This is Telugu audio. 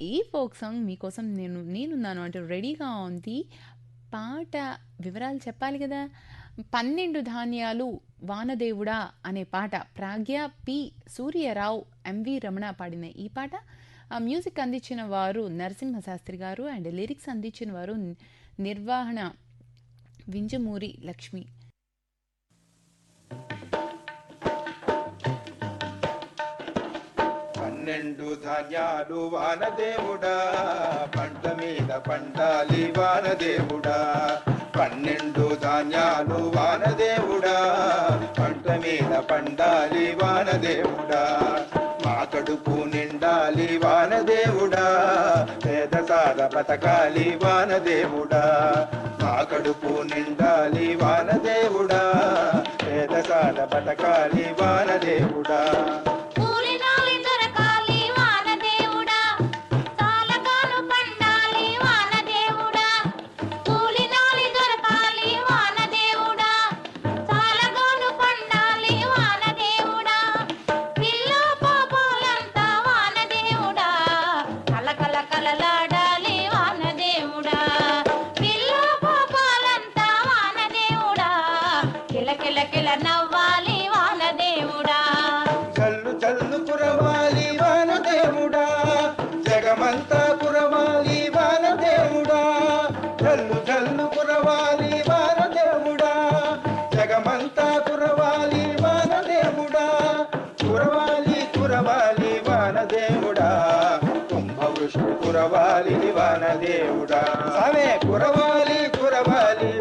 ఈ ఫోక్ సాంగ్ మీకోసం నేను నేనున్నాను. అంటే రెడీగా ఉంది. పాట వివరాలు చెప్పాలి కదా? పన్నెండు ధాన్యాలు వానదేవుడా అనే పాట Pragya P. Suryarao M V Ramana పాడిన ఈ పాట. ఆ మ్యూజిక్ అందించిన వారు నరసింహశాస్త్రి గారు అండ్ లిరిక్స్ అందించిన వారు నిర్వహణ వింజమూరి లక్ష్మి. పన్నెండు ధాన్యాలు వానదేవుడా. పంట మీద పండాలి వానదేవుడా. పన్నెండు ధాన్యాలు వానదేవుడా. పంట మీద పండాలి వానదేవుడా. మా కడుపు నిండాలి వానదేవుడా. పేద సాద బతకాలి వానదేవుడా. మా కడుపు నిండాలి వానదేవుడా. పేద సాద బతకాలి వానదేవుడా. నవ్వాలి వానదేవుడా చల్లు చల్లు కురవాలి వానదేవుడా జగమంతా కురవాలి వానదేవుడా చల్లు చల్లు కురవాలి వానదేవుడా జగమంతా కురవాలి వానదేవుడా కురవాలి కురవాలి వానదేవుడా కుంభవృష్టి కురవాలి వానదేవుడా ఆమె కురవాలి కురవాలి